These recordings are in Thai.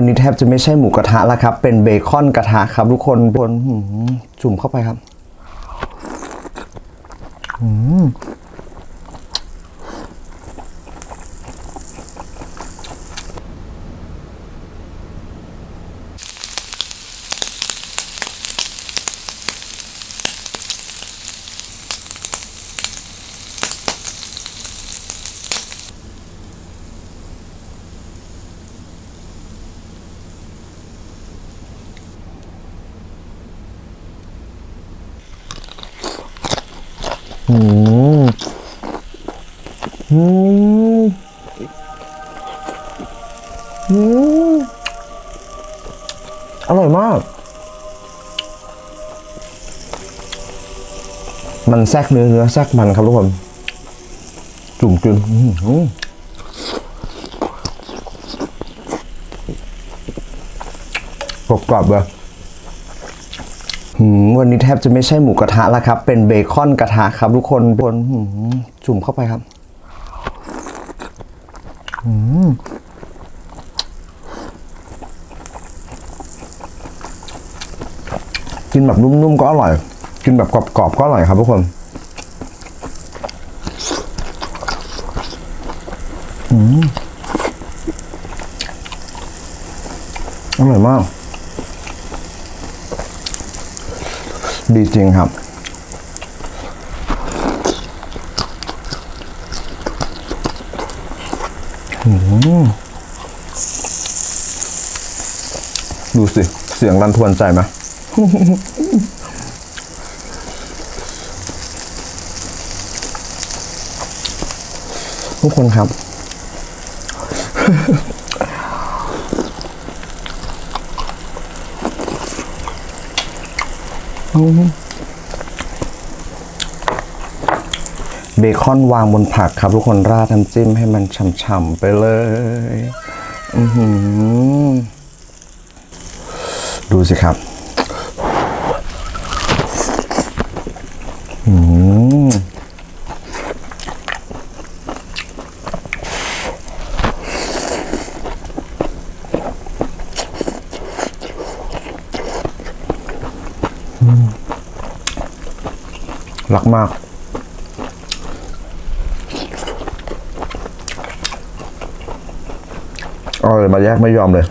วันนี้แทบจะไม่ใช่หมูกระทะแล้วครับ เป็นเบคอนกระทะครับทุกคนบนจุ่มเข้าไปครับ อืม หืมหืมหืมอร่อยมาก มันแทรกเนื้อเนื้อแทรกมันครับทุกคน จุ่มกินอื้อหือกรอบๆเลย วันนี้แทบจะไม่ใช่หมูกระทะแล้วครับ เป็นเบคอนกระทะครับทุกคนบนจุ่มเข้าไปครับกินแบบนุ่มๆก็อร่อย กินแบบกรอบๆก็อร่อยครับทุกคนอร่อยมาก ดีจริงครับ ดูสิ เสียงรันทวนใจไหมทุกคนครับ เบคอนวางบนผักครับทุกคนราดน้ำจิ้มให้มันฉ่ำๆไปเลยอือหือดูสิครับ อืม มาก เอาเลยมาแยกไม่ยอมเลย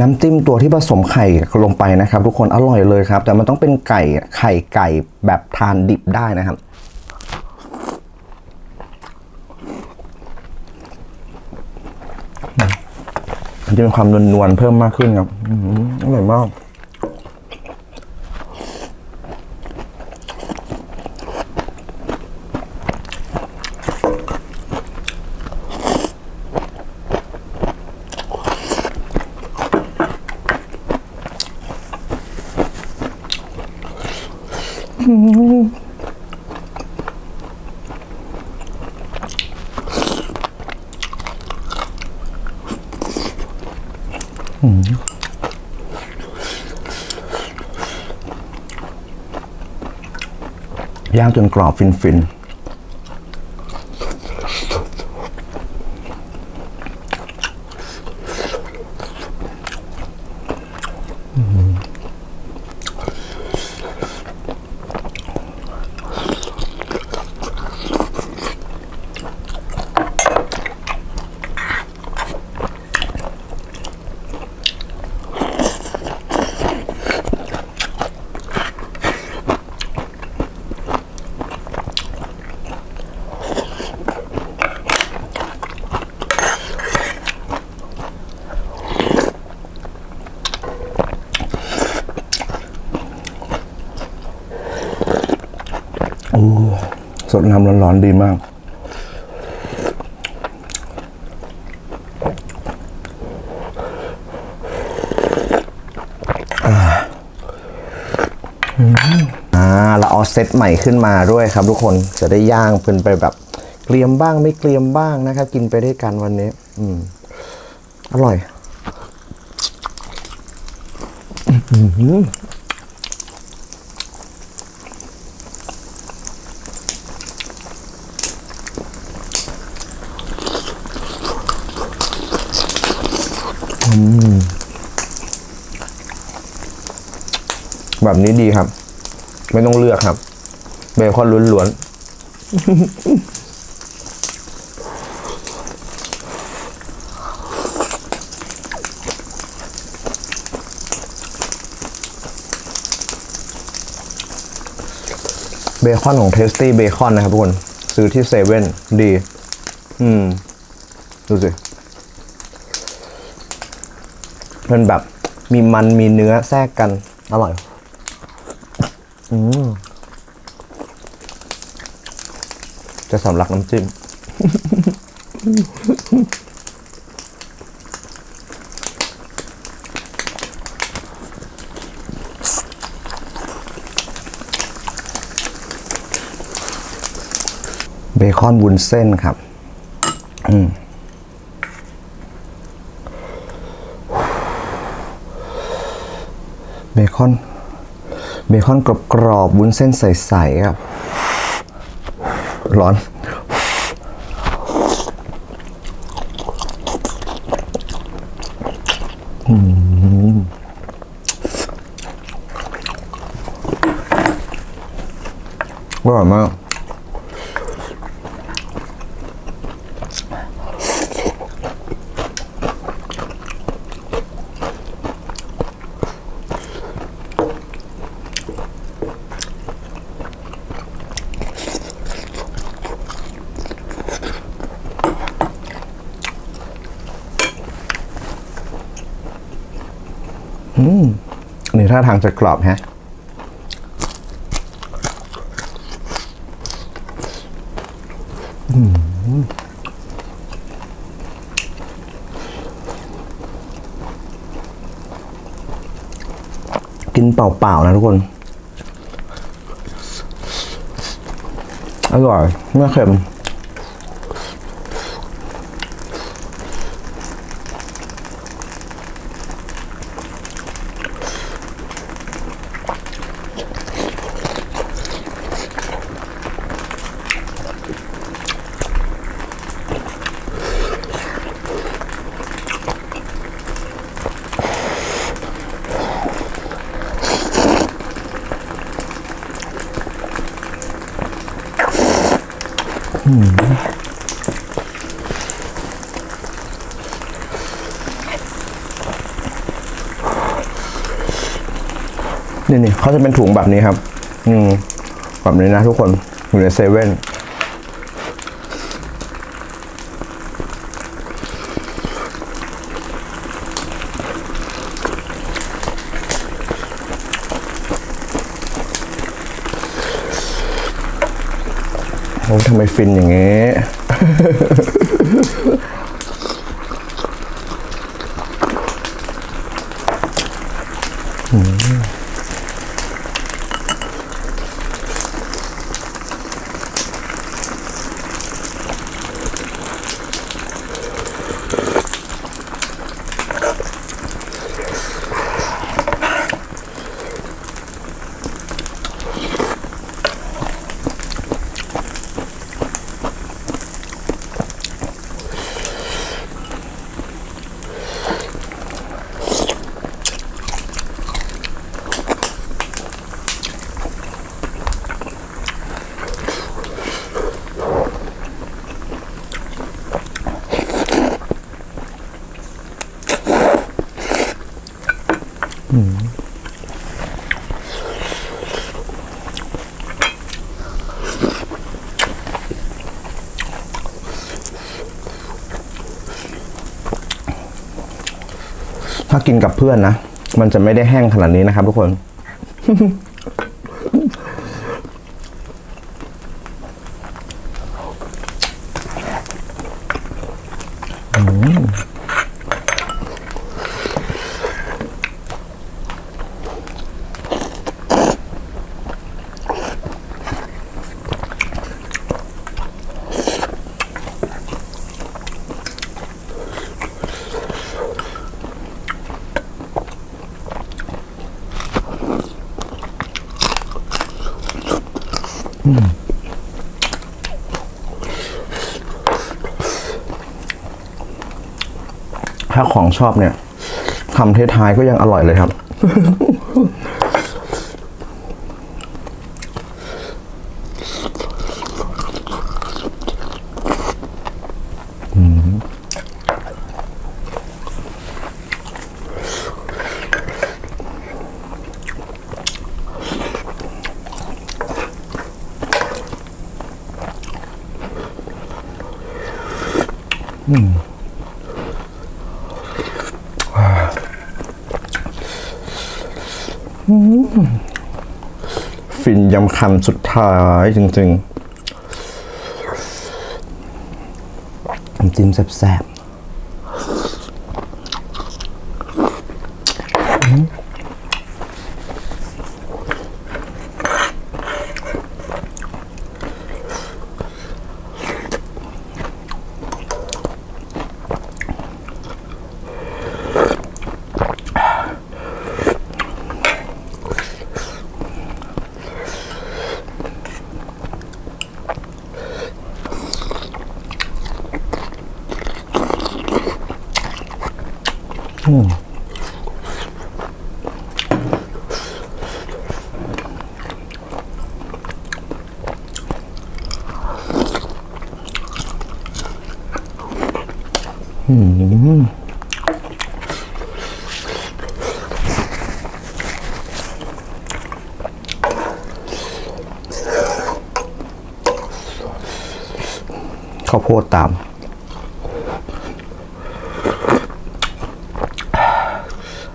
น้ำจิ้มตัวที่ผสมไข่ลงไปนะครับ ทุกคนอร่อยเลยครับ แต่มันต้องเป็นไก่ไข่ไก่แบบทานดิบได้นะครับมันจะมีความนวลๆเพิ่มมากขึ้นครับอื้อหืออร่อยมาก ย่างจนกรอบฟินๆ สดน้ำร้อนๆดีมาก อ่าเราเอาเซตใหม่ขึ้นมาด้วยครับทุกคนจะได้ย่างเป็นไปแบบเกลียมบ้างไม่เกลียมบ้างนะครับ กินไปด้วยกันวันนี้ อืม อร่อย อ แบบนี้ดีครับ ไม่ต้องเลือกครับ เบคอนล้วนๆ เบคอนของเทสตี้เบคอนนะครับทุกคน ซื้อที่เซเว่นดี อืม ดูสิมันแบบมีมันมีเนื้อแทรกกัน อร่อย อืมจะสำลักน้ำจิ้ม เบคอนวุ้นเส้นครับ อืมเบคอน เบคอนกรอบๆวุ้นเส้นใสๆครับร้อนอืมอร่อยมาก นี่ท่าทางจะกรอบฮะกินเปล่าๆนะทุกคน อร่อย ไม่เค็ม นี่นี่เขาจะเป็นถุงแบบนี้ครับ อืมแบบนี้นะทุกคนอยู่ในเซเว่น ทำไมฟินอย่างงี้ ถ้ากินกับเพื่อนนะ มันจะไม่ได้แห้งขนาดนี้นะครับทุกคน อ ถ้าของชอบเนี่ยทำเทท้ายก็ยังอร่อยเลยครับ ฟินยำคำสุดท้ายจริงๆจิ้มแซ่บๆ ข้าวโพดตาม